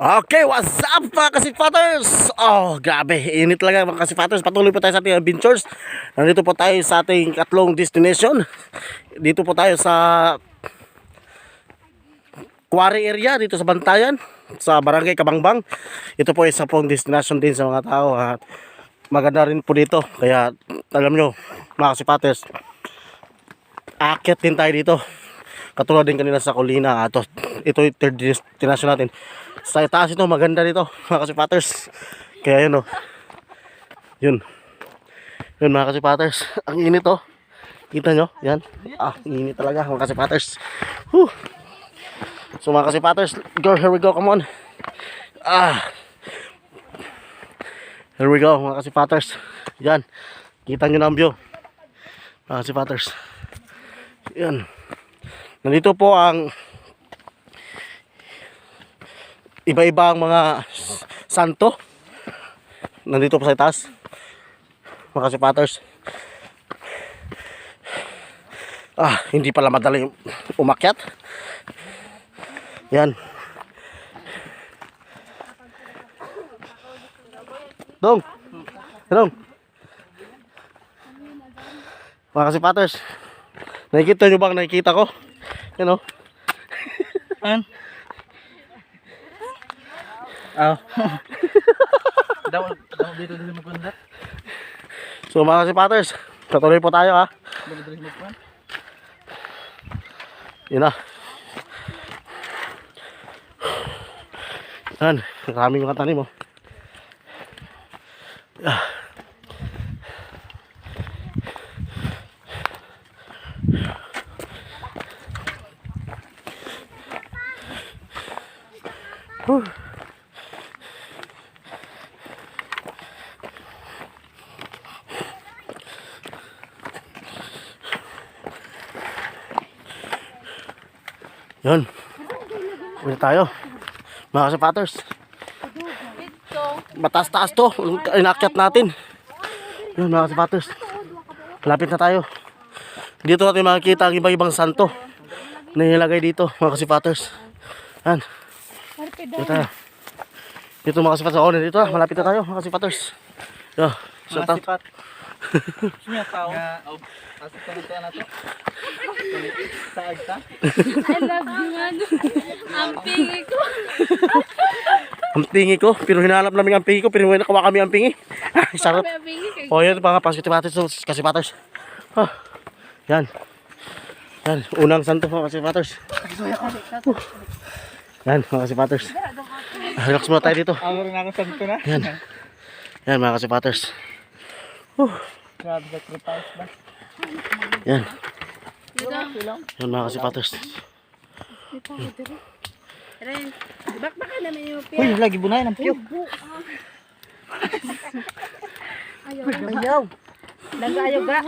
Okay, what's up mga kasifaters? Oh, grabe, init talaga mga kasifaters. Patuloy po tayo sa ating adventures. Nandito po tayo sa ating katlong destination. Dito po tayo sa quarry area dito sa Bantayan, sa Barangay Kabangbang. Ito po isa pong destination din sa mga tao at maganda rin po dito. Kaya alam nyo, mga kasifaters, aakyat din tayo dito. Katulad din kanina sa Colina. Ito, ito yung third destination natin. Sa taas ito, maganda dito, mga kasipatters. Kaya yun, oh. Yun. Yun, mga kasipatters. Ang init, oh. Kita nyo? Yan. Ah, init talaga, mga kasipatters. Whew. So, mga kasipatters, go, here we go, come on. Ah. Here we go, mga kasipatters. Yan. Kita nyo na ang view. Mga kasipatters. Yan. Nandito po ang iba-iba ang mga santo. Nandito po sa itaas. Mga kasipatters. Ah, hindi pala madali umakyat. Yan. Dong. Dong. Mga kasipatters. Nakikita nyo ba ang nakikita ko? Yan o. An? Aw. daw daw dito dito magkundat. So mga kasipatters, patuloy po tayo ha. Yun na. Yan, maraming mga tanim oh. Ah. Whew. Yun. Uwi tayo. Mga kasipatters. Mataas-taas to. Inakyat natin. Yun mga kasipatters. Malapit na tayo. Dito natin makikita ang ibang-ibang santo. Na nilagay dito mga kasipatters. Yan. Dito tayo. Dito mga kasipatters. Oh, dito na. Malapit na tayo mga kasipatters. Yo. Shout out. Sinya tao. Oh. Asa to na to na to. Saag ta. I love you, man. Ang pingi ko. Ang pingi ko. Pero hinahanap namin ang pingi ko. Pero wala nakuha kami ang pingi. Sarap. O yun mga kasipatters. Kasipatters. Ah. Yan. Yan. Unang santo mga kasipatters. Yan mga kasipatters. Ah, Relax muna tayo dito. Ako rin ako santo na. Yan. Yan mga kasipatters. Grabe sa kripaus ba? Yan. Yan mga kasipatters. Ren, bakbaka naman yung Uy, lagi bunay ng piyo. Ayaw. Ayaw. Nag-ayaw ga.